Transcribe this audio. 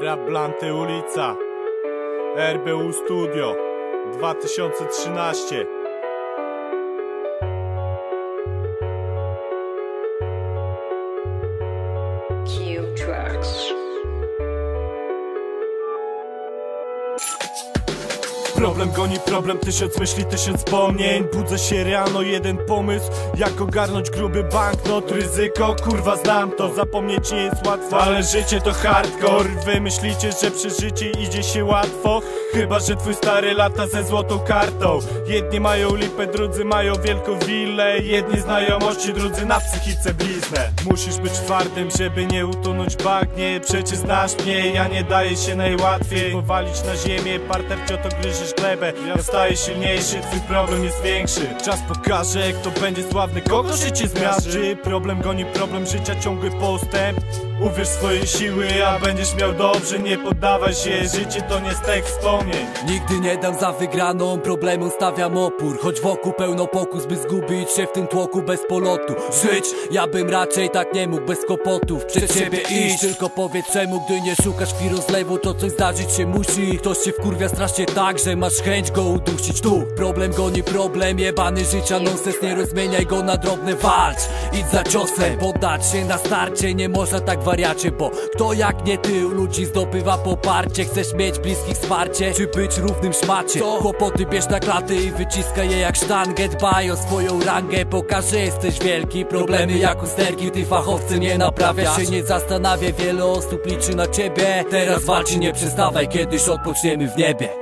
Rap Blanty ulica RBU Studio. 2013 Q Tracks. Problem goni problem, tysiąc myśli, tysiąc wspomnień. Budzę się rano, jeden pomysł Jak ogarnąć gruby banknot. Ryzyko, kurwa znam to. Zapomnieć nie jest łatwo, ale życie to hardcore. Wy myślicie, że przeżycie idzie się łatwo Chyba, że twój stary lata ze złotą kartą. Jedni mają lipę, drudzy mają wielką willę. Jedni znajomości, drudzy na psychice bliznę. Musisz być twardym, żeby nie utonąć bagnie. Przecież znasz mnie, ja nie daję się najłatwiej. Powalić na ziemię, parter cioto gryziesz glebę. Ja staję silniejszy, twój problem jest większy. Czas pokaże, kto będzie sławny, kogo życie zmiażdży. Problem goni problem, życia ciągły postęp. Uwierz w swoje siły, a będziesz miał dobrze. Nie poddawaj się, życie to nie stek wspomnień Nigdy nie dam za wygraną, problemom stawiam opór. Choć wokół pełno pokus, by zgubić się w tym tłoku bez polotu. Żyć, ja bym raczej tak nie mógł bez kłopotów. Przed siebie iść, tylko powiedz czemu Gdy nie szukasz chwili rozlewu, to coś zdarzyć się musi. Ktoś się wkurwia strasznie tak, że masz chęć go udusić. Tu problem goni problem, jebany życia nonsens. Nie rozmieniaj go na drobne, walcz. Idź za ciosem, poddać się na starcie Nie można tak wariacie, bo kto jak nie ty u ludzi zdobywa poparcie. Chcesz mieć bliskich wsparcie, czy być równym szmacie Co? Kłopoty bierz na klaty i wyciskaj je jak sztangę Dbaj o swoją rangę, pokaż, że jesteś wielki. Problemy jak usterki, ty fachowcy nie naprawia się Nie zastanawia, wiele osób liczy na ciebie. Teraz walczy, nie przestawaj, kiedyś odpoczniemy w niebie